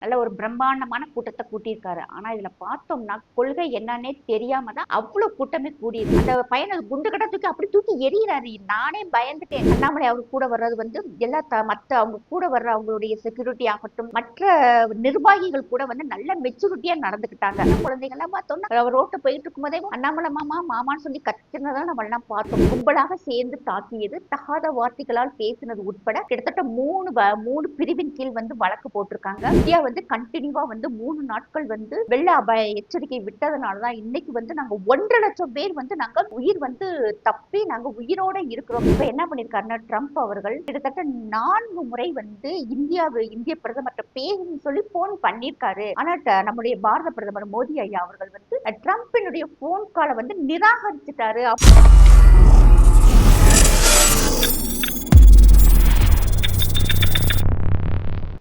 நல்ல ஒரு பிரம்மாண்டமான கூட்டத்தை கூட்டியிருக்காரு. ஆனா இதுல பார்த்தோம்னா கொள்கை என்னன்னே தெரியாம தான் அவ்வளவு கூட்டமே கூடியிருக்கு. அந்த பையனை குண்டு கட்ட தூக்கி அப்படி தூக்கி எறிகிறாரு நானே பயந்துட்டேன். அண்ணாமலை அவர் கூட வர்றது வந்து எல்லா த- மத்த அவங்க கூட வர்ற அவங்களுடைய செக்யூரிட்டி ஆகட்டும் மற்ற நிர்வாகிகள் கூட வந்து நல்ல மெச்சூரிட்டியா நடந்துக்கிட்டாங்க. அந்த குழந்தைங்க எல்லாம் பார்த்தோம்னா அவர் ரோட்டை போயிட்டு இருக்கும்போதே அண்ணாமலை மாமா மாமான்னு சொல்லி கத்துனதான் நம்ம எல்லாம் பார்த்தோம். கும்பலாக சேர்ந்து தாக்கியது. தகாத வார்த்தைகளால் பேசினது உட்பட கிட்டத்தட்ட மூணு வ- மூணு பிரிவின் கீழ் வந்து வழக்கு போட்டிருக்காங்க. இந்தியா வந்து கண்டினியூவா வந்து மூணு நாட்கள் வந்து வெள்ள அபாய எச்சரிக்கை விட்டதுனாலதான் இன்னைக்கு வந்து நாங்க ஒன்றரை லட்சம் பேர் வந்து நாங்க உயிர் வந்து தப்பி நாங்க உயிரோட இருக்கிறோம். இப்ப என்ன பண்ணிருக்காருன்னா ட்ரம்ப் அவர்கள் கிட்டத்தட்ட நான்கு முறை வந்து இந்தியாவு இந்திய பிரதமர்கிட்ட பேசுன்னு சொல்லி போன் பண்ணிருக்காரு. ஆனா நம்முடைய பாரத பிரதமர் மோடி ஐயா அவர்கள் வந்து ட்ரம்பினுடைய போன் காலை வந்து நிராகரிச்சுட்டாரு.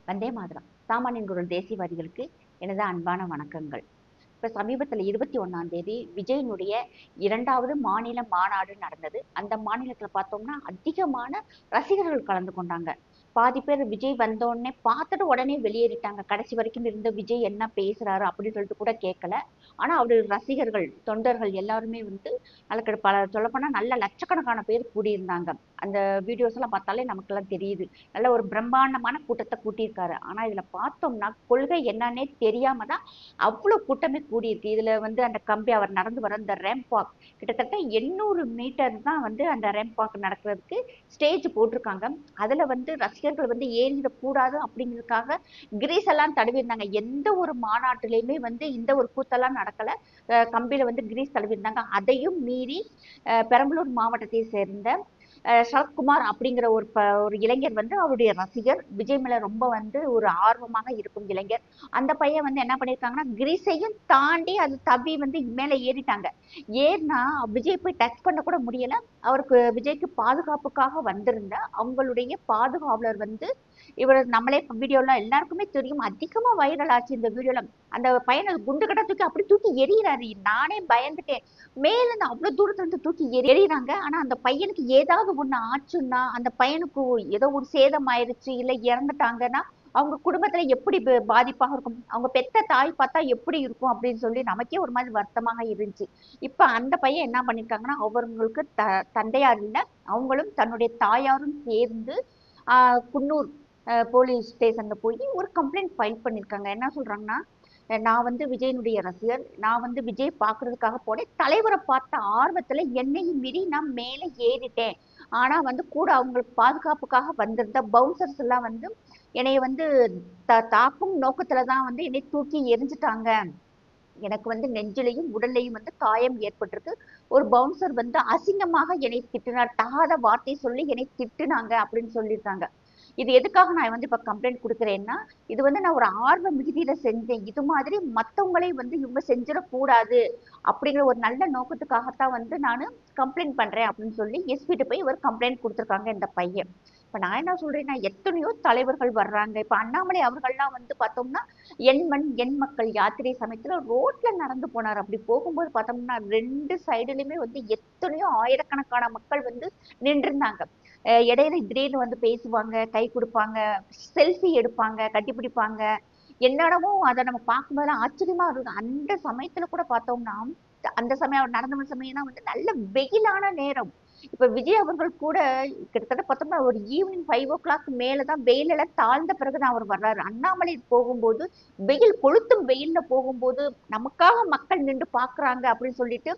வந்தே மாதிரம். சாமானியன் குரல் தேசியவாதிகளுக்கு எனது அன்பான வணக்கங்கள். இப்போ சமீபத்தில் இருபத்தி ஒன்றாம் தேதி விஜயனுடைய இரண்டாவது மாநில மாநாடு நடந்தது. அந்த மாநிலத்தில் பார்த்தோம்னா அதிகமான ரசிகர்கள் கலந்து கொண்டாங்க. பாதி பேர் விஜய் வந்த உடனே பார்த்துட்டு உடனே வெளியேறிட்டாங்க. கடைசி வரைக்கும் இருந்த விஜய் என்ன பேசுறாரு அப்படின்னு சொல்லிட்டு கூட கேட்கல ஆனா அவருடைய ரசிகர்கள் தொண்டர்கள் எல்லாருமே வந்து நல்ல பல சொல்லப்போனா நல்ல லட்சக்கணக்கான பேர் கூடியிருந்தாங்க. அந்த வீடியோஸ் எல்லாம் பார்த்தாலே நமக்கெல்லாம் தெரியுது. நல்ல ஒரு பிரம்மாண்டமான கூட்டத்தை கூட்டியிருக்காரு. ஆனா இதுல பார்த்தோம்னா கொள்கை என்னன்னே தெரியாம தான் அவ்வளவு கூட்டமே கூடியிருக்கு. இதுல வந்து அந்த கம்பி அவர் நடந்து வர அந்த ரேம்ப் வாக் கிட்டத்தட்ட எண்ணூறு மீட்டர் தான் வந்து அந்த ரேம்ப் வாக் நடக்கிறதுக்கு ஸ்டேஜ் போட்டிருக்காங்க. அதுல வந்து ரசிகர்கள் வந்து ஏறிடக்கூடாது அப்படிங்கிறதுக்காக கிரீஸ் எல்லாம் தடவிருந்தாங்க. எந்த ஒரு மாநாட்டிலையுமே வந்து இந்த ஒரு கூத்தெல்லாம் நடக்கல. கம்பியில வந்து கிரீஸ் தடவிருந்தாங்க. அதையும் மீறி அஹ் பெரம்பலூர் மாவட்டத்தை சேர்ந்த சரத்குமார் அப்படிங்கிற ஒரு ப ஒரு இளைஞர் வந்து அவருடைய ரசிகர். விஜய் மேல ரொம்ப வந்து ஒரு ஆர்வமாக இருக்கும் இளைஞர். அந்த பையன் வந்து என்ன பண்ணியிருக்காங்கன்னா கிரீஸையும் தாண்டி அது தவி வந்து மேலே ஏறிட்டாங்க. ஏன்னா விஜய் போய் டச் பண்ண கூட முடியல. அவருக்கு விஜய்க்கு பாதுகாப்புக்காக வந்திருந்த அவங்களுடைய பாதுகாவலர் வந்து இவர் நம்மளே வீடியோலாம் எல்லாருக்குமே தெரியும். அதிகமா வைரல் ஆச்சு இந்த வீடியோல. அந்த பையனை குண்டு கட்ட தூக்கி அப்படி தூக்கி எறிகிறாரு நானே பயந்துட்டேன். மேல இருந்து அவ்வளவு தூரத்துல இருந்து தூக்கி எறி- எறிகிறாங்க ஆனா அந்த பையனுக்கு ஏதாவது ஒண்ணு ஆச்சுன்னா அந்த பையனுக்கு ஏதோ ஒரு சேதம் ஆயிருச்சு இல்ல இறந்துட்டாங்கன்னா அவங்க குடும்பத்துல எப்படி பாதிப்பாக இருக்கும்? அவங்க பெத்த தாய் பார்த்தா எப்படி இருக்கும் அப்படின்னு சொல்லி நமக்கே ஒரு மாதிரி வருத்தமாக இருந்துச்சு. இப்ப அந்த பையன் என்ன பண்ணிருக்காங்கன்னா அவங்களுக்கு த தந்தையார் இல்ல அவங்களும் தன்னுடைய தாயாரும் சேர்ந்து ஆஹ் குன்னூர் போலீஸ் ஸ்டேஷனில் போய் ஒரு கம்ப்ளைண்ட் ஃபைல் பண்ணியிருக்காங்க என்ன சொல்றாங்கன்னா நான் வந்து விஜயனுடைய ரசிகர். நான் வந்து விஜய் பார்க்கறதுக்காக போனேன். தலைவரை பார்த்த ஆர்வத்துல என்னையும் மீறி நான் மேலே ஏறிட்டேன். ஆனால் வந்து கூட அவங்களுக்கு பாதுகாப்புக்காக வந்திருந்த பவுன்சர்ஸ் எல்லாம் வந்து என்னைய வந்து த தாக்கும் நோக்கத்துல தான் வந்து என்னை தூக்கி எரிஞ்சிட்டாங்க எனக்கு வந்து நெஞ்சிலையும் உடல்லையும் வந்து காயம் ஏற்பட்டிருக்கு. ஒரு பவுன்சர் வந்து அசிங்கமாக என்னை திட்டினார். தகாத வார்த்தை சொல்லி என்னை திட்டுனாங்க அப்படின்னு சொல்லியிருக்காங்க. இது எதுக்காக நான் வந்து இப்போ கம்ப்ளைண்ட் கொடுக்குறேன்னா இது வந்து நான் ஒரு ஆர்வ மிகுதியில் செஞ்சேன். இது மாதிரி மற்றவங்களே வந்து இவங்க செஞ்சிடக்கூடாது அப்படிங்கிற ஒரு நல்ல நோக்கத்துக்காகத்தான் வந்து நான் கம்ப்ளைண்ட் பண்ணுறேன் அப்படின்னு சொல்லி எஸ்பிட்டு போய் இவர் கம்ப்ளைண்ட் கொடுத்துருக்காங்க இந்த பையன். இப்போ நான் என்ன சொல்கிறேன்னா எத்தனையோ தலைவர்கள் வர்றாங்க. இப்போ அண்ணாமலை அவர்கள்லாம் வந்து பார்த்தோம்னா எண் மண் எண் மக்கள் யாத்திரை சமயத்தில் ரோட்டில் நடந்து போனார். அப்படி போகும்போது பார்த்தோம்னா ரெண்டு சைடுலையுமே வந்து எத்தனையோ ஆயிரக்கணக்கான மக்கள் வந்து நின்றுருந்தாங்க. இடையில திடீர்னு வந்து பேசுவாங்க கை கொடுப்பாங்க செல்ஃபி எடுப்பாங்க கட்டி பிடிப்பாங்க என்னடமோ அதை நம்ம பார்க்கும்போது ஆச்சரியமா இருக்கும் அந்த சமயத்துல கூட பார்த்தோம்னா அந்த சமயம் அவர் நடந்த சமயம்னா வந்து நல்ல வெயிலான நேரம். இப்ப விஜய் அவர்கள் கூட கிட்டத்தட்ட பார்த்தோம்னா ஒரு ஈவினிங் ஃபைவ் ஓ கிளாக் மேலதான் வெயிலெல்லாம் தாழ்ந்த பிறகுதான் அவர் வர்றாரு. அண்ணாமலை போகும்போது வெயில் கொளுத்தும் வெயில்ல போகும்போது நமக்காக மக்கள் நின்று பாக்குறாங்க அப்படின்னு சொல்லிட்டு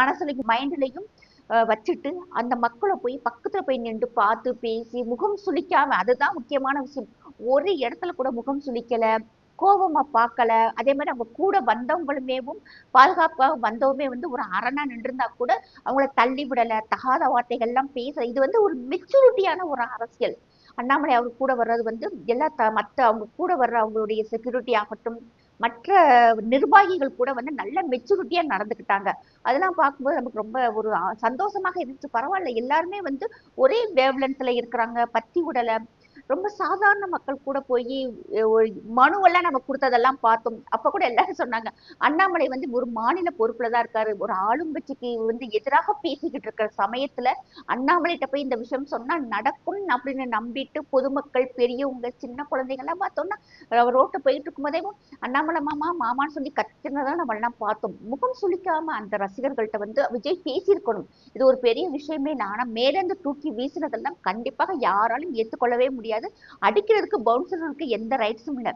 மனசுலையும் மைண்ட்லையும் வச்சுட்டு அந்த மக்களை போய் பக்கத்துல போய் நின்று பார்த்து பேசி முகம் சுளிக்காம அதுதான் முக்கியமான விஷயம். ஒரு இடத்துல கூட முகம் சுளிக்கல கோபமா பார்க்கல. அதே மாதிரி அவங்க கூட வந்தவங்களுமேவும் பாதுகாப்பாக வந்தவுமே வந்து ஒரு அரணா நின்றிருந்தா கூட அவங்கள தள்ளி விடல தகாத வார்த்தைகள் எல்லாம் இது வந்து ஒரு மெச்சூரிட்டியான ஒரு அரசியல். அண்ணாமலை அவங்க கூட வர்றது வந்து எல்லா மற்ற மத்த அவங்க கூட வர்ற அவங்களுடைய செக்யூரிட்டி ஆகட்டும் மற்ற நிர்வாகிகள் கூட வந்து நல்ல மெச்சூரிட்டியா நடந்துக்கிட்டாங்க. அதெல்லாம் பார்க்கும்போது நமக்கு ரொம்ப ஒரு சந்தோஷமாக இருந்துச்சு. பரவாயில்ல. எல்லாருமே வந்து ஒரே வேவ்லென்த்ல இருக்கிறாங்க. பத்தி உடலை ரொம்ப சாதாரண மக்கள் கூட போய் ஒரு மனுவெல்லாம் நம்ம கொடுத்ததெல்லாம் பார்த்தோம். அப்ப கூட எல்லாரும் சொன்னாங்க அண்ணாமலை வந்து ஒரு மாநில பொறுப்புல தான் இருக்காரு. ஒரு ஆளுங்கட்சிக்கு வந்து எதிராக பேசிக்கிட்டு இருக்கிற சமயத்துல அண்ணாமலைகிட்ட போய் இந்த விஷயம் சொன்னா நடக்கும் அப்படின்னு நம்பிட்டு பொதுமக்கள் பெரியவங்க சின்ன குழந்தைங்க எல்லாம் பார்த்தோம்னா ரோட்டு போயிட்டு இருக்கும்போதே அண்ணாமலை மாமா மாமான்னு சொல்லி கத்தினதான் நம்ம எல்லாம் பார்த்தோம். முகம் சுளிக்காம அந்த ரசிகர்கள்ட்ட வந்து விஜய் பேசியிருக்கணும். இது ஒரு பெரிய விஷயமே. நானா ஆனா தூக்கி வீசினதெல்லாம் கண்டிப்பாக யாராலும் ஏற்றுக்கொள்ளவே முடியாது. அடிக்கிறதுக்கு பவுன்சர்களுக்கு எந்த ரைட்ஸும் இல்லை.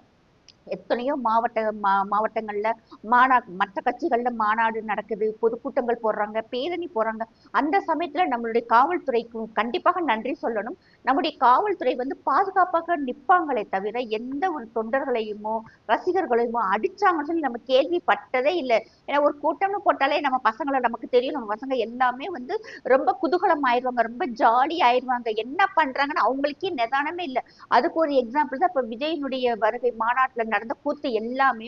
எத்தனையோ மாவட்ட மா மாவட்டங்கள்ல மாநா மற்ற கட்சிகள்ல மாநாடு நடக்குது பொதுக்கூட்டங்கள் போடுறாங்க பேரணி போடுறாங்க. அந்த சமயத்துல நம்மளுடைய காவல்துறைக்கு கண்டிப்பாக நன்றி சொல்லணும். நம்முடைய காவல்துறை வந்து பாதுகாப்பாக நிற்பாங்களே தவிர எந்த ஒரு தொண்டர்களையுமோ ரசிகர்களையுமோ அடிச்சாங்கன்னு சொல்லி நம்ம கேள்விப்பட்டதே இல்லை. ஏன்னா ஒரு கூட்டம்னு போட்டாலே நம்ம பசங்களை நமக்கு தெரியும் நம்ம பசங்க எல்லாமே வந்து ரொம்ப குதூகலம் ஆயிடுவாங்க ரொம்ப ஜாலி ஆயிடுவாங்க என்ன பண்றாங்கன்னு அவங்களுக்கே நிதானமே இல்லை. அதுக்கு ஒரு எக்ஸாம்பிள் தான் இப்போ விஜயனுடைய வருகை மாநாட்டில் நடந்த கூத்து எல்லாமே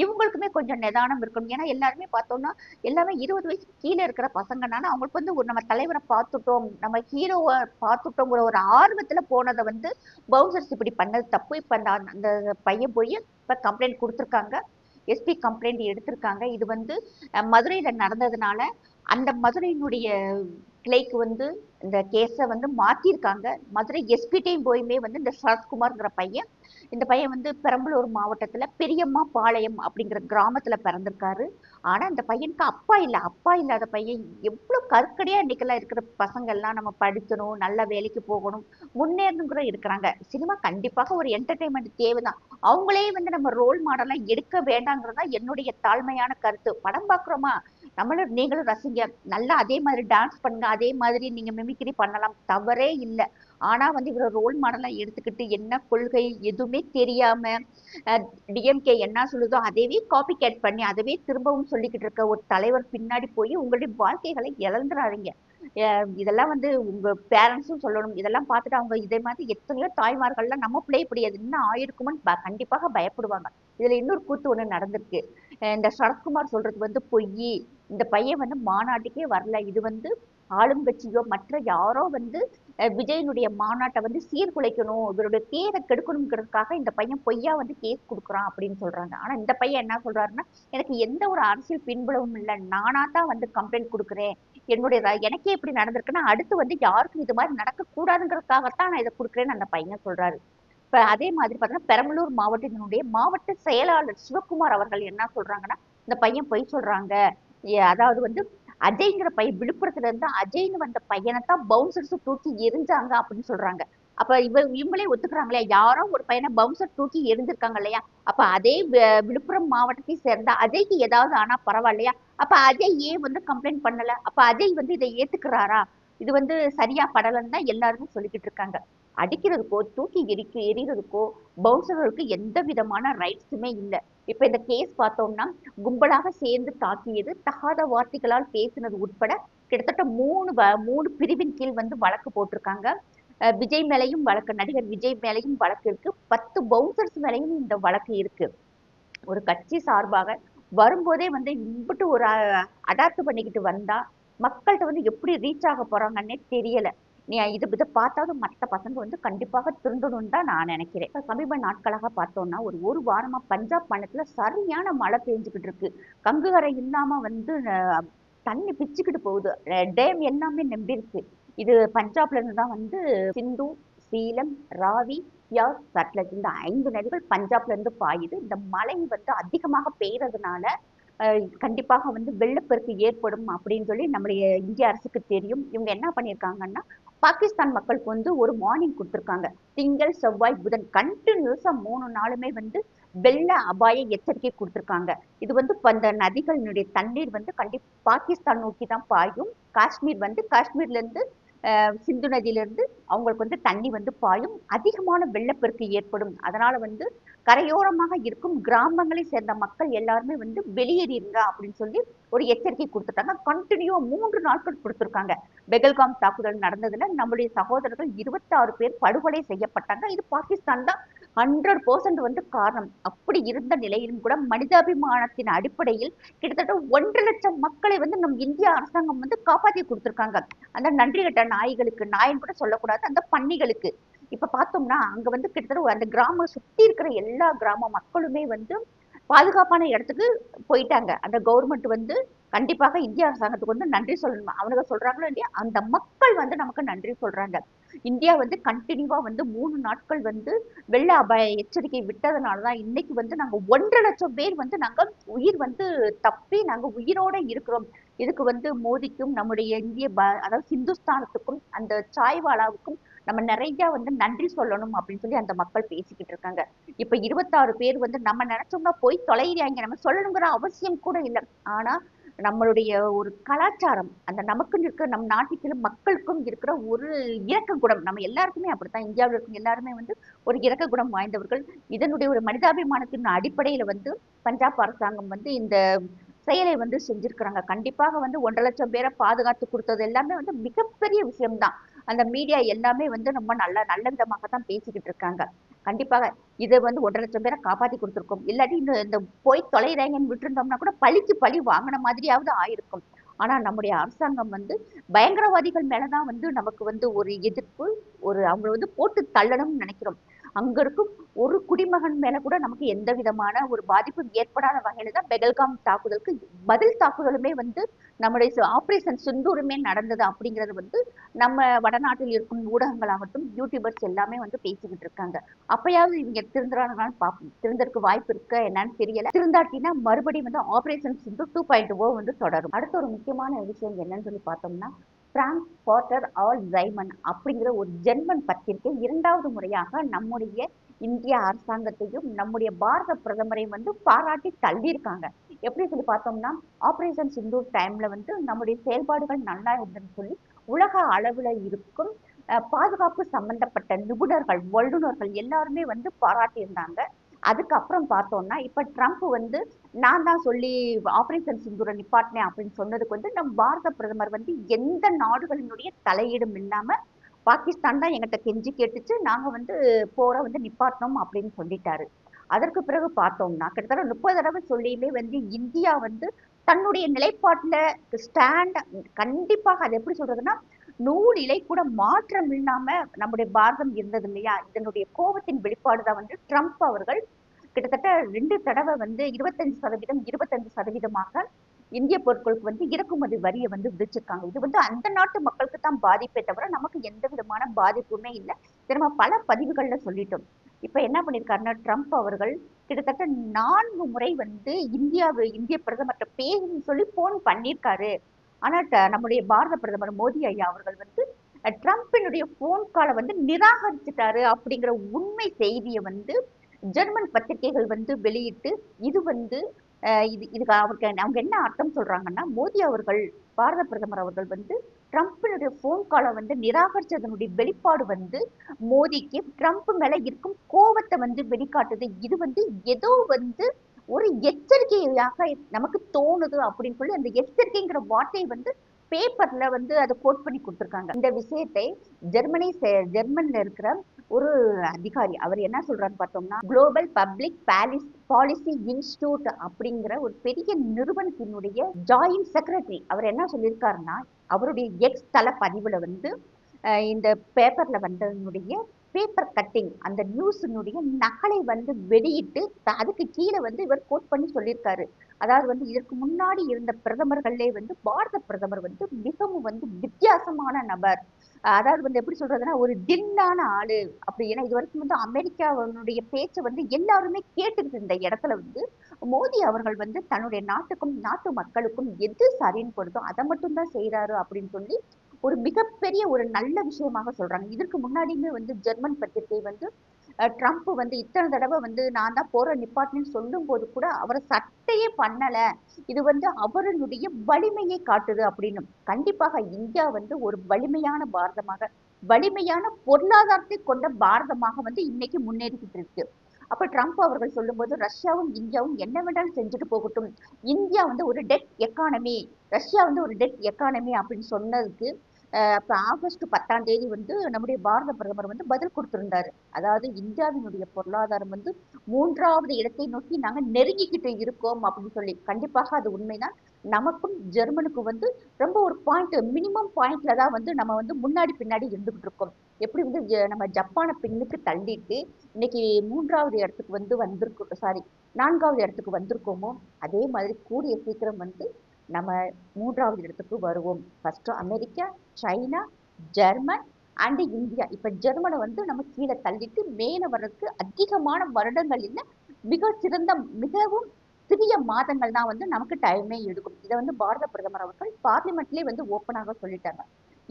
இவங்களுக்குமே கொஞ்சம் நிதானம் இருக்கணும். ஏன்னா எல்லாருமே பார்த்தோம்னா எல்லாமே இருபது வயசு கீழே இருக்கிற பசங்கனால அவங்களுக்கு வந்து ஒரு நம்ம தலைவரை பார்த்துட்டோம் நம்ம ஹீரோவை பார்த்துட்டோங்கிற ஒரு ஆர்வத்துல போனதை வந்து பவுன்சர்ஸ் இப்படி பண்ணது தப்பு. இப்ப அந்த அந்த பையன் போய் இப்ப கம்ப்ளைண்ட் கொடுத்துருக்காங்க. எஸ்பி கம்ப்ளைண்ட் எடுத்திருக்காங்க. இது வந்து மதுரையில நடந்ததுனால அந்த மதுரையினுடைய கிளைக்கு வந்து இந்த கேஸை வந்து மாத்திருக்காங்க. மதுரை எஸ்பிட்டையும் போயுமே வந்து இந்த சரத்குமார்ங்கிற பையன் இந்த பையன் வந்து பெரம்பலூர் மாவட்டத்தில் பெரியம்மா பாளையம் அப்படிங்கிற கிராமத்தில் பிறந்திருக்காரு. ஆனால் இந்த பையனுக்கு அப்பா இல்லை. அப்பா இல்லாத பையன் எவ்வளோ கற்கடியா இன்றைக்கெல்லாம் இருக்கிற பசங்கள்லாம் நம்ம படிக்கணும் நல்ல வேலைக்கு போகணும் முன்னேறணுங்கிற இருக்கிறாங்க. சினிமா கண்டிப்பாக ஒரு என்டர்டைன்மெண்ட் தேவைதான். அவங்களே வந்து நம்ம ரோல் மாடலா எடுக்க வேண்டாங்கிறது தான் என்னுடைய தாழ்மையான கருத்து. படம் பார்க்குறோமா நம்மளும் நீங்களும் ரசிங்க. நல்லா அதே மாதிரி டான்ஸ் பண்ணுங்க. அதே மாதிரி நீங்கள் மிமிக்ரி பண்ணலாம். தவறே இல்லை. ஆனால் வந்து இவரை ரோல் மாடலாக எடுத்துக்கிட்டு என்ன கொள்கை எதுவுமே தெரியாமல் டிஎம்கே என்ன சொல்லுதோ அதைவே காப்பி கேட் பண்ணி அதவே திரும்பவும் சொல்லிக்கிட்டு இருக்க ஒரு தலைவர் பின்னாடி போய் உங்களுடைய வாழ்க்கைகளை இழந்துடாதீங்க இதெல்லாம் வந்து உங்க பேரண்ட்ஸும் சொல்லணும். இதெல்லாம் பார்த்துட்டு அவங்க இதே மாதிரி எத்தனையோ தாய்மார்கள்லாம் நம்ம பிள்ளை இப்படி அது என்ன ஆயிருக்குமோன்னு கண்டிப்பாக பயப்படுவாங்க. இதுல இன்னொரு கூத்து ஒண்ணு நடந்திருக்கு. இந்த சரத்குமார் சொல்றது வந்து பொய். இந்த பையன் வந்து மாநாட்டுக்கே வரல. இது வந்து ஆளுங்கட்சியோ மற்ற யாரோ வந்து விஜயனுடைய மாநாட்டை வந்து சீர்குலைக்கணும் இவருடைய பேரை கெடுக்கணுங்கிறதுக்காக இந்த பையன் பொய்யா வந்து கேஸ் கொடுக்குறான் அப்படின்னு சொல்றாங்க. ஆனா இந்த பையன் என்ன சொல்றாருன்னா எனக்கு எந்த ஒரு அரசியல் பின்புலமும் இல்லை நானா தான் வந்து கம்ப்ளைண்ட் கொடுக்குறேன். என்னுடைய எனக்கே இப்படி நடந்திருக்குன்னா அடுத்து வந்து யாருக்கும் இது மாதிரி நடக்கக்கூடாதுங்கிறதுக்காகத்தான் நான் இதை கொடுக்குறேன்னு அந்த பையன் சொல்றாரு. இப்ப அதே மாதிரி பார்த்தீங்கன்னா பெரம்பலூர் மாவட்டத்தினுடைய மாவட்ட செயலாளர் சிவகுமார் அவர்கள் என்ன சொல்றாங்கன்னா இந்த பையன் பொய் சொல்றாங்க. அதாவது வந்து அஜய்ங்கிற பையன் விழுப்புரத்துல இருந்து அஜய்னு வந்த பையனை தான் பவுன்சர்ஸ் தூக்கி எரிஞ்சாங்க அப்படின்னு சொல்றாங்க. அப்ப இவ இவங்களே ஒத்துக்கிறாங்களே யாரோ ஒரு பையனை பவுன்சர் தூக்கி எரிஞ்சிருக்காங்க இல்லையா? அப்ப அதே விழுப்புரம் மாவட்டத்தை சேர்ந்த அஜய்க்கு ஏதாவது ஆனா பரவாயில்லையா? அப்ப அஜய் ஏன் வந்து கம்ப்ளைண்ட் பண்ணல? அப்ப அஜய் வந்து இதை ஏத்துக்கிறாரா? இது வந்து சரியா படலன்னு தான் எல்லாருமே சொல்லிக்கிட்டு இருக்காங்க. அடிக்கிறதுக்கோ தூக்கி எரிக்க எரிகிறதுக்கோ பவுன்சர்களுக்கு எந்த விதமான ரைட்ஸுமே இல்லை. இப்ப இந்த கேஸ் பார்த்தோம்னா கும்பலாக சேர்ந்து தாக்கியது தகாத வார்த்தைகளால் பேசினது உட்பட கிட்டத்தட்ட மூணு வ- மூணு பிரிவின் கீழ் வந்து வழக்கு போட்டிருக்காங்க. விஜய் மேலையும் வழக்கு நடிகர் விஜய் மேலையும் வழக்கு இருக்கு. பத்து பவுன்சர்ஸ் மேலையும் இந்த வழக்கு இருக்கு. ஒரு கட்சி சார்பாக வரும்போதே வந்து இம்பிட்டு ஒரு அஹ், பண்ணிக்கிட்டு வந்தா மக்கள்கிட்ட வந்து எப்படி ரீச் ஆக போறாங்கன்னே தெரியல. நீ இது இதை பார்த்தாவது மற்ற பசங்க வந்து கண்டிப்பாக திருந்தணும்னு தான் நான் நினைக்கிறேன். இப்ப சமீப நாட்களாக பார்த்தோம்னா ஒரு ஒரு வாரமா பஞ்சாப் மாநிலத்தில் சரியான மழை பெஞ்சுக்கிட்டு இருக்கு. கங்குகரை இல்லாம வந்து தண்ணி பிச்சுக்கிட்டு போகுது. டேம் எல்லாமே நம்பிருச்சு இது பஞ்சாப்ல இருந்து தான் வந்து சிந்து சீலம் ராவி பியாஸ் சட்லஜ் இந்த ஐந்து நதிகள் பஞ்சாப்ல இருந்து பாயுது. இந்த மழை வந்து அதிகமாக பெய்யறதுனால கண்டிப்பாக வந்து வெள்ளப்பெருக்கு ஏற்படும் அப்படின்னு சொல்லி நம்முடைய இந்திய அரசுக்கு தெரியும். இவங்க என்ன பண்ணியிருக்காங்கன்னா பாகிஸ்தான் மக்களுக்கு வந்து ஒரு வார்னிங் கொடுத்துருக்காங்க. திங்கள் செவ்வாய் புதன் கண்டினியூஸாக மூணு நாளுமே வந்து வெள்ள அபாய எச்சரிக்கை கொடுத்துருக்காங்க. இது வந்து அந்த நதிகளினுடைய தண்ணீர் வந்து கண்டி பாகிஸ்தான் நோக்கி தான் பாயும். காஷ்மீர் வந்து காஷ்மீர்லேருந்து சிந்து நதியிலேருந்து அவங்களுக்கு வந்து தண்ணி வந்து பாயும். அதிகமான வெள்ளப்பெருக்கு ஏற்படும். அதனால வந்து கரையோரமாக இருக்கும் கிராமங்களை சேர்ந்த மக்கள் எல்லாருமே வந்து வெளியேறிடுங்க அப்படின்னு சொல்லி ஒரு எச்சரிக்கை கொடுத்துட்டாங்க. கண்டினியூ மூன்று நாட்கள் கொடுத்துருக்காங்க. பெகல்காம் தாக்குதல் நடந்ததுல நம்முடைய சகோதரர்கள் இருபத்தாறு பேர் படுகொலை செய்யப்பட்டாங்க. இது பாகிஸ்தான் தான் ஹண்ட்ரட் பர்சன்ட் வந்து காரணம். அப்படி இருந்த நிலையிலும் கூட மனிதாபிமானத்தின் அடிப்படையில் கிட்டத்தட்ட ஒன்று லட்சம் மக்களை வந்து நம் இந்திய அரசாங்கம் வந்து காப்பாற்றி கொடுத்துருக்காங்க. அந்த நன்றி கட்ட நாய்களுக்கு நாயின் கூட சொல்லக்கூடாது. அந்த பன்னிகளுக்கு. இப்ப பார்த்தோம்னா அங்க வந்து கிட்டத்தட்ட அந்த கிராமம் சுத்தி இருக்கிற எல்லா கிராம மக்களுமே வந்து பாதுகாப்பான இடத்துக்கு போயிட்டாங்க. அந்த கவர்மெண்ட் வந்து கண்டிப்பாக இந்திய அரசாங்கத்துக்கு வந்து நன்றி சொல்லணும். அவனுங்க சொல்றாங்களோ இல்லையா அந்த மக்கள் வந்து நமக்கு நன்றி சொல்றாங்க. இந்தியா வந்து கண்டினியூவா வந்து மூணு நாட்கள் வந்து வெள்ள அபாய எச்சரிக்கை விட்டதுனாலதான் இன்னைக்கு வந்து நாங்க ஒன்றரை லட்சம் பேர் வந்து நாங்க உயிர் வந்து தப்பி நாங்க உயிரோட இருக்கிறோம். இதுக்கு வந்து மோடிக்கும் நம்முடைய இந்திய ப- அதாவது ஹிந்துஸ்தானத்துக்கும் அந்த சாய்வாலாவுக்கும் நம்ம நிறைய வந்து நன்றி சொல்லணும் அப்படின்னு சொல்லி அந்த மக்கள் பேசிக்கிட்டு இருக்காங்க. இப்ப இருபத்தாறு பேர் வந்து நம்ம நினைச்சோம்னா போய் தொலைகிறாங்க நம்ம சொல்லணுங்கிற அவசியம் கூட இல்லை. ஆனா நம்மளுடைய ஒரு கலாச்சாரம் அந்த நமக்குன்னு இருக்கிற நம் நாட்டுக்கு மக்களுக்கும் இருக்கிற ஒரு இறக்க குணம் நம்ம எல்லாருக்குமே அப்படித்தான். இந்தியாவில் இருக்கும் எல்லாருமே வந்து ஒரு இறக்க குணம் வாய்ந்தவர்கள். இதனுடைய ஒரு மனிதாபிமானத்தின் அடிப்படையில வந்து பஞ்சாப் அரசாங்கம் வந்து இந்த செயலை வந்து செஞ்சிருக்கிறாங்க. கண்டிப்பாக வந்து ஒன்றரை லட்சம் பேரை பாதுகாத்து கொடுத்தது எல்லாமே வந்து மிகப்பெரிய விஷயம்தான். அந்த மீடியா எல்லாமே வந்து ரொம்ப நல்ல நல்ல விதமாக தான் பேசிக்கிட்டு இருக்காங்க. கண்டிப்பாக இதை வந்து ஒன்றரை லட்சம் பேரை காப்பாத்தி கொடுத்துருக்கோம். இல்லாட்டி இந்த இந்த போய் தொலைகிறாங்கன்னு விட்டுருந்தோம்னா கூட பழிக்கு பழி வாங்கின மாதிரியாவது ஆயிருக்கும். ஆனா நம்முடைய அரசாங்கம் வந்து பயங்கரவாதிகள் மேலதான் வந்து நமக்கு வந்து ஒரு எதிர்ப்பு ஒரு அவங்களை வந்து போட்டு தள்ளணும்னு நினைக்கிறோம். அங்க இருக்கும் ஒரு குடிமகன் மேல கூட நமக்கு எந்த விதமான ஒரு பாதிப்பும் ஏற்படாத வகையில தான் பெகல்காம் தாக்குதலுக்கு பதில் தாக்குதலுமே வந்து நம்முடைய ஆபரேஷன் சிந்தூருமே நடந்தது அப்படிங்கிறது வந்து நம்ம வடநாட்டில் இருக்கும் ஊடகங்களாகட்டும் யூடியூபர்ஸ் எல்லாமே வந்து பேசிக்கிட்டு இருக்காங்க. அப்பயாவது இவங்க திருந்துறாங்களான்னு பார்ப்போம் திருந்தறதுக்கு வாய்ப்பு இருக்க என்னன்னு தெரியல. திருந்தாட்டினா மறுபடியும் வந்து operation Sindhu two point o வந்து தொடரும். அடுத்த ஒரு முக்கியமான விஷயம் என்னன்னு சொல்லி பார்த்தோம்னா பிராங்க் பாட்டர் ஆல் ஜைமன் அப்படிங்கிற ஒரு ஜெர்மன் பத்திரிகை இரண்டாவது முறையாக நம்முடைய இந்திய அரசாங்கத்தையும் நம்முடைய பாரத பிரதமரையும் வந்து பாராட்டி தள்ளியிருக்காங்க. எப்படி சொல்லி பார்த்தோம்னா ஆபரேஷன் சிந்தூர் டைம்ல வந்து நம்முடைய செயல்பாடுகள் நல்லா இருந்ததுன்னு சொல்லி உலக அளவில் இருக்கும் பாதுகாப்பு சம்பந்தப்பட்ட நிபுணர்கள் வல்லுநர்கள் எல்லாருமே வந்து பாராட்டியிருந்தாங்க. அதுக்கப்புறம் பார்த்தோம்னா இப்போ ட்ரம்ப் வந்து நான் தான் சொல்லி ஆபரேஷன் சிந்தூரை நிப்பாட்டினேன் அப்படின்னு சொன்னதுக்கு வந்து நம் பாரத பிரதமர் வந்து எந்த நாடுகளினுடைய தலையீடும் இல்லாம பாகிஸ்தான் தான் எங்கிட்ட கெஞ்சி கேட்டுச்சு நாங்க வந்து போரை வந்து நிப்பாட்டினோம் அப்படின்னு சொல்லிட்டாரு. அதற்கு பிறகு பார்த்தோம்னா கிட்டத்தட்ட முப்பது தடவை சொல்லியுமே வந்து இந்தியா வந்து தன்னுடைய நிலைப்பாட்டில் ஸ்டாண்ட் கண்டிப்பாக அது எப்படி சொல்றதுன்னா நூல் இலை கூட மாற்றம் இல்லாம நம்முடைய பாரதம் இருந்தது இல்லையா? இதனுடைய கோபத்தின் வெளிப்பாடு தான் வந்து ட்ரம்ப் அவர்கள் கிட்டத்தட்ட ரெண்டு தடவை வந்து இருபத்தஞ்சு சதவீதம் இருபத்தஞ்சு சதவீதமாக இந்திய பொருட்களுக்கு வந்து இறக்குமதி வரியை வந்து விதிச்சிருக்காங்க. இது வந்து அந்த நாட்டு மக்களுக்கு தான் பாதிப்பே தவிர நமக்கு எந்த விதமான பாதிப்புமே இல்லை. திரும்ப பல பதிவுகள்ல சொல்லிட்டோம். இப்ப என்ன பண்ணிருக்காருன்னா ட்ரம்ப் அவர்கள் கிட்டத்தட்ட நான்கு முறை வந்து இந்தியாவு இந்திய பிரதமர்கிட்ட பேசுன்னு சொல்லி போன் பண்ணியிருக்காரு ஆனா நம்முடைய பாரத பிரதமர் மோடி ஐயா அவர்கள் வந்து அஹ், ட்ரம்பினுடைய போன் காலை வந்து நிராகரிச்சிட்டாரு அப்படிங்கிற உண்மை செய்தியை வந்து ஜெர்மன் பத்திரிகைகள் வந்து வெளியிட்டு இது வந்து இது இதுக்கு அவருக்கு அவங்க என்ன அர்த்தம் சொல்றாங்கன்னா மோடி அவர்கள் பாரத பிரதமர் அவர்கள் வந்து ட்ரம்ப்பினுடைய ஃபோன் காலை வந்து நிராகரிச்சதனுடைய வெளிப்பாடு வந்து மோடிக்கு ட்ரம்ப் மேல இருக்கும் கோவத்தை வந்து வெளிக்காட்டுது. இது வந்து ஏதோ வந்து ஒரு எச்சரிக்கையாக நமக்கு தோணுது அப்படின்னு சொல்லி அந்த எச்சரிக்கைங்கிற வார்த்தையை வந்து பேப்பர்ல வந்து அதை கோட் பண்ணி கொடுத்துருக்காங்க. இந்த விஷயத்தை ஜெர்மனி ஜெர்மன்ல இருக்கிற ஒரு அதிகாரி. அவர் என்ன சொல்றாரு பார்த்தோம்னா global public policy policy institute அப்படிங்கிற ஒரு பெரிய நிறுவனத்தினுடைய ஜாயின்ட் செக்ரட்டரி அவர் என்ன சொல்லியிருக்காருன்னா அவருடைய எக்ஸ் தள பதிவுல வந்து அஹ் இந்த பேப்பர்ல வந்ததனுடைய பேப்பர் கட்டிங் அந்த நியூஸினுடைய நகலை வந்து வெளியிட்டு அதுக்கு கீழே வந்து இவர் கோட் பண்ணி சொல்லியிருக்காரு. அதாவது வந்து இதற்கு முன்னாடி இருந்த பிரதமர்களே வந்து பாரத பிரதமர் வந்து மிகவும் வந்து வித்தியாசமான நபர். அதாவது வந்து எப்படி சொல்றதுன்னா ஒரு தின்னான ஆளு. அப்படி ஏன்னா இது வரைக்கும் வந்து அமெரிக்காவுடைய பேச்சை வந்து எல்லாருமே கேட்டுக்கிட்டு இருந்த இடத்துல வந்து மோடி அவர்கள் வந்து தன்னுடைய நாட்டுக்கும் நாட்டு மக்களுக்கும் எது சரின்னு படுதோ அதை மட்டும்தான் செய்யறாரு அப்படின்னு சொல்லி ஒரு மிகப்பெரிய ஒரு நல்ல விஷயமாக சொல்றாங்க. இதற்கு முன்னாடியுமே வந்து ஜெர்மன் பத்திரிகை வந்து ட்ரம்ப் வந்து இத்தனை தடவை வந்து நான் தான் போற நிப்பாட்டின்னு சொல்லும் போது கூட அவரை சட்டையே பண்ணல. இது வந்து அவருடைய வலிமையை காட்டுது அப்படின்னு. கண்டிப்பாக இந்தியா வந்து ஒரு வலிமையான பாரதமாக வலிமையான பொருளாதாரத்தை கொண்ட பாரதமாக வந்து இன்னைக்கு முன்னேறிக்கிட்டு இருக்கு. அப்ப ட்ரம்ப் அவர்கள் சொல்லும்போது ரஷ்யாவும் இந்தியாவும் என்ன வேண்டாலும் செஞ்சுட்டு போகட்டும். இந்தியா வந்து ஒரு டெட் எக்கானமி ரஷ்யா வந்து ஒரு டெட் எக்கானமி அப்படின்னு சொன்னதுக்கு அப்போ ஆகஸ்ட் பத்தாம் தேதி வந்து நம்முடைய பாரத பிரதமர் வந்து பதில் கொடுத்திருந்தாரு. அதாவது இந்தியாவினுடைய பொருளாதாரம் வந்து மூன்றாவது இடத்தை நோக்கி நாங்கள் நெருங்கிக்கிட்டு இருக்கோம் அப்படின்னு சொல்லி. கண்டிப்பாக அது உண்மைதான். நமக்கும் ஜெர்மனுக்கும் வந்து ரொம்ப ஒரு பாயிண்ட் மினிமம் பாயிண்ட்ல தான் வந்து நம்ம வந்து முன்னாடி பின்னாடி இருந்துகிட்டு இருக்கோம். எப்படி வந்து நம்ம ஜப்பானை பின்னுக்கு தள்ளிட்டு இன்னைக்கு மூன்றாவது இடத்துக்கு வந்து வந்திருக்கோம் சாரி நான்காவது இடத்துக்கு வந்திருக்கோமோ அதே மாதிரி கூடிய சீக்கிரம் வந்து நம்ம மூன்றாவது இடத்துக்கு வருவோம். First America China German and India. இப்ப ஜெர்மனை வந்து நம்ம கீழே தள்ளிட்டு மேல வர்றதுக்கு அதிகமான வருடங்கள் இல்லை மிக சிறந்த மிகவும் சிறிய மாதங்கள் தான் வந்து நமக்கு டைமே எடுக்கும். இதை வந்து பாரத பிரதமர் அவர்கள் பார்லிமெண்ட்லேயே வந்து ஓப்பனாக சொல்லிட்டாங்க.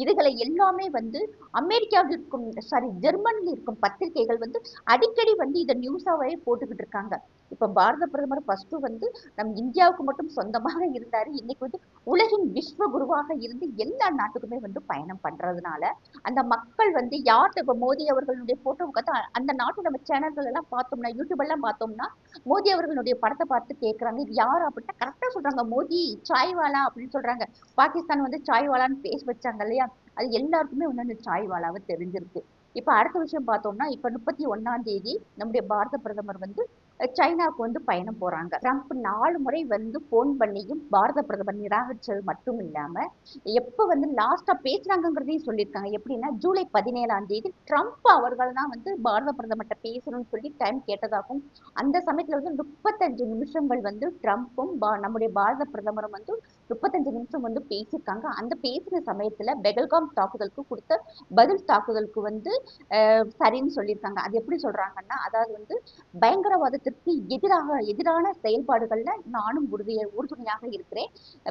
இதுகளை எல்லாமே வந்து அமெரிக்காவில் இருக்கும் சாரி ஜெர்மனியில் இருக்கும் பத்திரிகைகள் வந்து அடிக்கடி வந்து இதை நியூஸாகவே போட்டுக்கிட்டு இருக்காங்க. இப்போ பாரத பிரதமர் ஃபஸ்ட்டு வந்து நம் இந்தியாவுக்கு மட்டும் சொந்தமாக இருந்தார். இன்னைக்கு வந்து உலகின் விஸ்வ குருவாக இருந்து எல்லா நாட்டுக்குமே வந்து பயணம் பண்ணுறதுனால அந்த மக்கள் வந்து யார்கிட்ட இப்போ மோடி அவர்களுடைய ஃபோட்டோ பார்த்து அந்த நாட்டு நம்ம சேனல்கள் எல்லாம் பார்த்தோம்னா யூடியூப் எல்லாம் பார்த்தோம்னா மோடி அவர்களுடைய படத்தை பார்த்து கேட்கறாங்க இது யார் அப்படின்னா கரெக்டாக சொல்கிறாங்க மோடி சாய்வாலா அப்படின்னு சொல்கிறாங்க பாகிஸ்தான் வந்து சாய்வாலான்னு பேச வச்சாங்க இல்லையா? அது எல்லாருக்குமே வந்து அந்த சாய்வாலாவை தெரிஞ்சிருக்கு. இப்ப அடுத்த விஷயம் பார்த்தோம்னா இப்ப முப்பத்தி ஒண்ணாம் தேதி நம்முடைய பாரத பிரதமர் வந்து சைனாவுக்கு வந்து பயணம் போறாங்க. ட்ரம்ப் நாலு முறை வந்து போன் பண்ணியும் பாரத பிரதமர் நிராகரிச்சது மட்டும் இல்லாம எப்ப வந்து லாஸ்டா பேசுறாங்கிறதையும் சொல்லியிருக்காங்க. எப்படின்னா ஜூலை பதினேழாம் தேதி ட்ரம்ப் அவர்கள் தான் வந்து பாரத பிரதமர்கிட்ட பேசணும்னு சொல்லி டைம் கேட்டதாகவும் அந்த சமயத்துல வந்து முப்பத்தஞ்சு நிமிஷங்கள் வந்து ட்ரம்ப்பும் பா- நம்முடைய பாரத பிரதமரும் வந்து முப்பத்தஞ்சு நிமிஷம் வந்து பேசியிருக்காங்க. அந்த பேசின சமயத்துல பெகல்காம் தாக்குதலுக்கு கொடுத்த பதில் தாக்குதலுக்கு வந்து சரின்னு சொல்லியிருக்காங்க. அது எப்படி சொல்றாங்கன்னா அதாவது வந்து பயங்கரவாதத்திற்கு எதிராக எதிரான செயல்பாடுகள்ல நானும் உறுதிய உறுதுணையாக இருக்கிறேன்.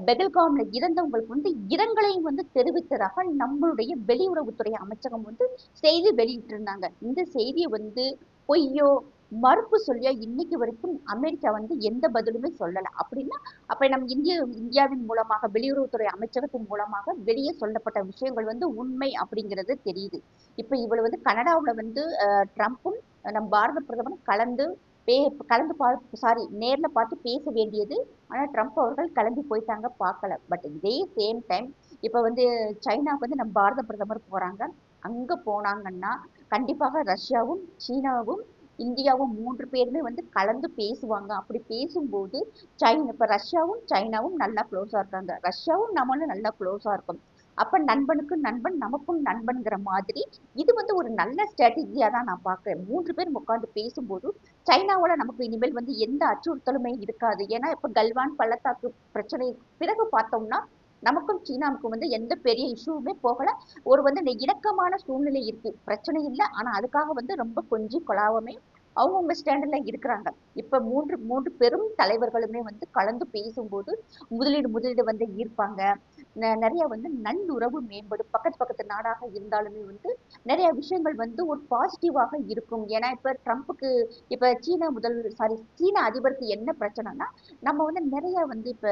பெகல்காம்ல இறந்தவங்களுக்கு வந்து இரங்கலையும் வந்து தெரிவித்ததாக நம்மளுடைய வெளியுறவுத்துறை அமைச்சகம் வந்து செய்தி வெளியிட்டிருந்தாங்க. இந்த செய்தியை வந்து பொய்யோ மறுப்பு சொல்லியா? இன்னைக்கு வரைக்கும் அமெரிக்கா வந்து எந்த பதிலுமே சொல்லல. அப்படின்னா அப்ப நம்ம இந்திய இந்தியாவின் மூலமாக வெளியுறவுத்துறை அமைச்சகத்தின் மூலமாக வெளியே சொல்லப்பட்ட விஷயங்கள் வந்து உண்மை அப்படிங்கிறது தெரியுது. இப்ப இவள் வந்து கனடாவில் வந்து ட்ரம்ப்பும் நம் பாரத பிரதமரும் கலந்து பே கலந்து பா சாரி நேர்ல பார்த்து பேச வேண்டியது. ஆனா ட்ரம்ப் அவர்கள் கிளம்பி போயிட்டாங்க பார்க்கல. பட் இதே சேம் டைம் இப்ப வந்து சைனாவுக்கு வந்து நம்ம பாரத பிரதமர் போறாங்க. அங்க போனாங்கன்னா கண்டிப்பாக ரஷ்யாவும் சீனாவும் இந்தியாவும் மூன்று பேருமே வந்து கலந்து பேசுவாங்க. அப்படி பேசும்போது சைனா இப்போ ரஷ்யாவும் சைனாவும் நல்லா க்ளோஸாக இருக்காங்க. ரஷ்யாவும் நம்மளும் நல்லா க்ளோஸாக இருக்கும். அப்போ நண்பனுக்கு நண்பன் நமக்கும் நண்பன்கிற மாதிரி இது வந்து ஒரு நல்ல ஸ்ட்ராட்டஜியாக தான் நான் பார்க்குறேன். மூன்று பேர் உட்காந்து பேசும்போது சைனாவோட நமக்கு இனிமேல் வந்து எந்த அச்சுறுத்தலுமே இருக்காது. ஏன்னா இப்போ கல்வான் பள்ளத்தாக்கு பிரச்சனை பிறகு பார்த்தோம்னா நமக்கும் சீனாவுக்கும் வந்து எந்த பெரிய இஷ்யூவுமே போகல. ஒரு வந்து இந்த இணக்கமான சூழ்நிலை இருக்கு. பிரச்சனை இல்லை. ஆனால் அதுக்காக வந்து ரொம்ப கொஞ்சம் கொலாவமே அவங்கவுங்க ஸ்டாண்டில் இருக்கிறாங்க. இப்போ மூன்று மூன்று பெரும் தலைவர்களுமே வந்து கலந்து பேசும்போது முதலீடு முதலீடு வந்து ஈர்ப்பாங்க. நிறைய வந்து நல்லுறவு மேம்படும். பக்கத்து பக்கத்து நாடாக இருந்தாலுமே வந்து நிறைய விஷயங்கள் வந்து ஒரு பாசிட்டிவாக இருக்கும். ஏன்னா இப்ப ட்ரம்ப்புக்கு இப்ப சீன முதல் சாரி சீன அதிபருக்கு என்ன பிரச்சனைனா நம்ம வந்து நிறைய வந்து இப்ப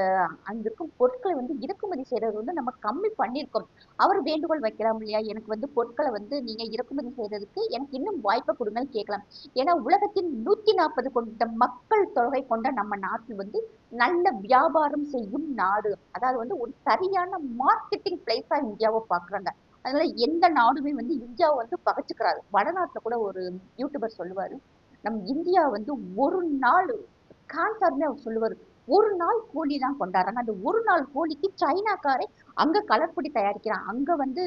அங்கிருக்கும் பொருட்களை வந்து இறக்குமதி செய்யறது வந்து நம்ம கம்மி பண்ணியிருக்கோம் அவர் வேண்டுகோள் வைக்கலாம் இல்லையா? எனக்கு வந்து பொருட்களை வந்து நீங்க இறக்குமதி செய்யறதுக்கு எனக்கு இன்னும் வாய்ப்பை கொடுங்கன்னு கேட்கலாம். ஏன்னா உலகத்தின் நூத்தி நாற்பது கொண்ட மக்கள் தொகை கொண்ட நம்ம நாட்டில் வந்து நல்ல வியாபாரம் செய்யும் நாடு. அதாவது வந்து ஒரு சரியான மார்க்கெட்டிங் பிளேஸா இந்தியாவை பாக்குறாங்க அதனால எந்த நாடுமே வந்து இந்தியாவை வந்து பகச்சுக்கிறாரு வடநாட்டுல கூட ஒரு யூடியூபர் சொல்லுவாரு நம் இந்தியா வந்து ஒரு நாள் கான்சார்மே அவர் சொல்லுவாரு ஒரு நாள் கோழி தான் கொண்டாடுறாங்க. அந்த ஒரு நாள் கோழிக்கு சைனாக்காரே அங்க கலர்பொடி தயாரிக்கிறான். அங்க வந்து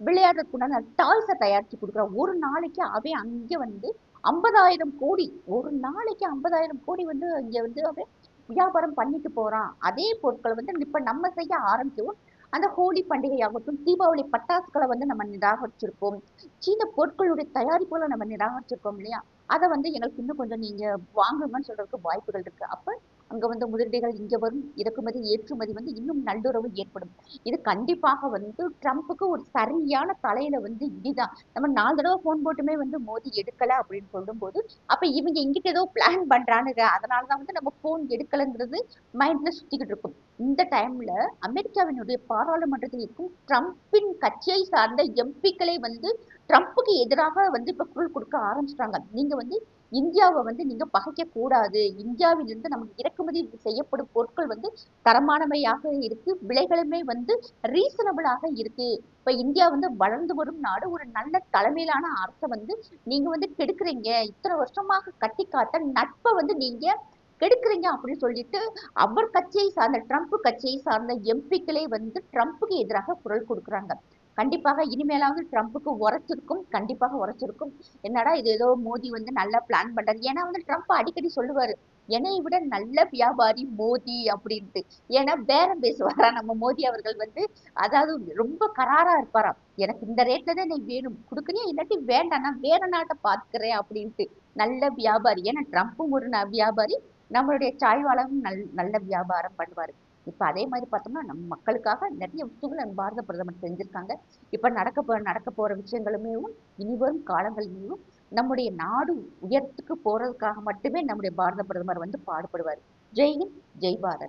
விளையாடுறதுக்குண்டான டாய்ஸை தயாரிச்சு கொடுக்குறான். ஒரு நாளைக்கு அவன் அங்கே வந்து ஐம்பதாயிரம் கோடி ஒரு நாளைக்கு ஐம்பதாயிரம் கோடி வந்து இங்க வந்து அவன் வியாபாரம் பண்ணிட்டு போறான். அதே பொருட்களை வந்து இப்ப நம்ம செய்ய ஆரம்பிக்கவும் அந்த ஹோலி பண்டிகையாகட்டும் தீபாவளி பட்டாசுகளை வந்து நம்ம நிராகரிச்சிருக்கோம் சீன பொருட்களுடைய தயாரிப்புகளை நம்ம நிராகரிச்சிருக்கோம் இல்லையா? அதை வந்து எங்களுக்கு இன்னும் கொஞ்சம் நீங்க வாங்குங்கன்னு சொல்றதுக்கு வாய்ப்புகள் இருக்கு. அப்ப அங்க வந்து முதலீடுகள் இங்க வரும். இறக்குமதி ஏற்றுமதி வந்து இன்னும் நல்லுறவு ஏற்படும். இது கண்டிப்பாக வந்து ட்ரம்ப்புக்கு ஒரு சரியான தலையில வந்து இதுதான் நம்ம நாலு தடவை போன் போட்டுமே வந்து மோதி எடுக்கல அப்படின்னு சொல்லும்போது அப்ப இவங்க இங்கிட்ட ஏதோ பிளான் பண்றானுங்க. அதனாலதான் வந்து நம்ம போன் எடுக்கலைங்கிறது மைண்ட்ல சுத்திக்கிட்டு இருக்கும். இந்த டைம்ல அமெரிக்காவினுடைய பாராளுமன்றத்தில் இருக்கும் ட்ரம்ப்பின் கட்சியை சார்ந்த எம்பிக்களை வந்து ட்ரம்ப்புக்கு எதிராக வந்து இப்ப குரல் கொடுக்க ஆரம்பிச்சிட்டாங்க. நீங்க வந்து இந்தியாவை வந்து நீங்க பகைக்க கூடாது இந்தியாவிலிருந்து நமக்கு இறக்குமதி செய்யப்படும் பொருட்கள் வந்து தரமானவையாக இருக்கு. விலைகளுமே வந்து ரீசனபிளாக இருக்கு. இப்ப இந்தியா வந்து வளர்ந்து வரும் நாடு. ஒரு நல்ல தலைமையிலான அரசை வந்து நீங்க வந்து கெடுக்குறீங்க. இத்தனை வருஷமாக கட்டி காத்த நட்பை வந்து நீங்க கெடுக்குறீங்க அப்படின்னு சொல்லிட்டு அவர் கட்சியை சார்ந்த ட்ரம்ப் கட்சியை சார்ந்த எம்பிக்களே வந்து ட்ரம்ப்புக்கு எதிராக குரல் கொடுக்குறாங்க. கண்டிப்பாக இனிமேலாவது ட்ரம்ப்புக்கு உரைச்சிருக்கும் கண்டிப்பாக உரைச்சிருக்கும் என்னடா இது ஏதோ மோடி வந்து நல்லா பிளான் பண்றாரு ஏன்னா வந்து ட்ரம்ப் அடிக்கடி சொல்லுவாரு என்னை விட நல்ல வியாபாரி மோதி அப்படின்ட்டு. ஏன்னா பேரம் பேசுவாரா? நம்ம மோடி அவர்கள் வந்து அதாவது ரொம்ப கராரா இருப்பாராம். எனக்கு இந்த ரேட்ல தான் நீ வேணும். கொடுக்குறியா? இல்லாட்டி வேண்டாம். நான் வேற நாட்டை பார்த்துக்கிறேன் அப்படின்ட்டு. நல்ல வியாபாரி. ஏன்னா ட்ரம்ப்பும் ஒரு வியாபாரி. நம்மளுடைய சாய்வாளரும் நல் நல்ல வியாபாரம் பண்ணுவாரு. இப்ப அதே மாதிரி பார்த்தோம்னா நம்ம மக்களுக்காக நிறைய விஷயங்கள் பாரத பிரதமர் செஞ்சிருக்காங்க. இப்ப நடக்க போ நடக்க போற விஷயங்களுமேவும் இனி வரும் காலங்களிலும் நம்முடைய நாடு உயரத்துக்கு போறதுக்காக மட்டுமே நம்முடைய பாரத பிரதமர் வந்து பாடுபடுவார். ஜெய் ஹிந்த் ஜெய் பாரத்.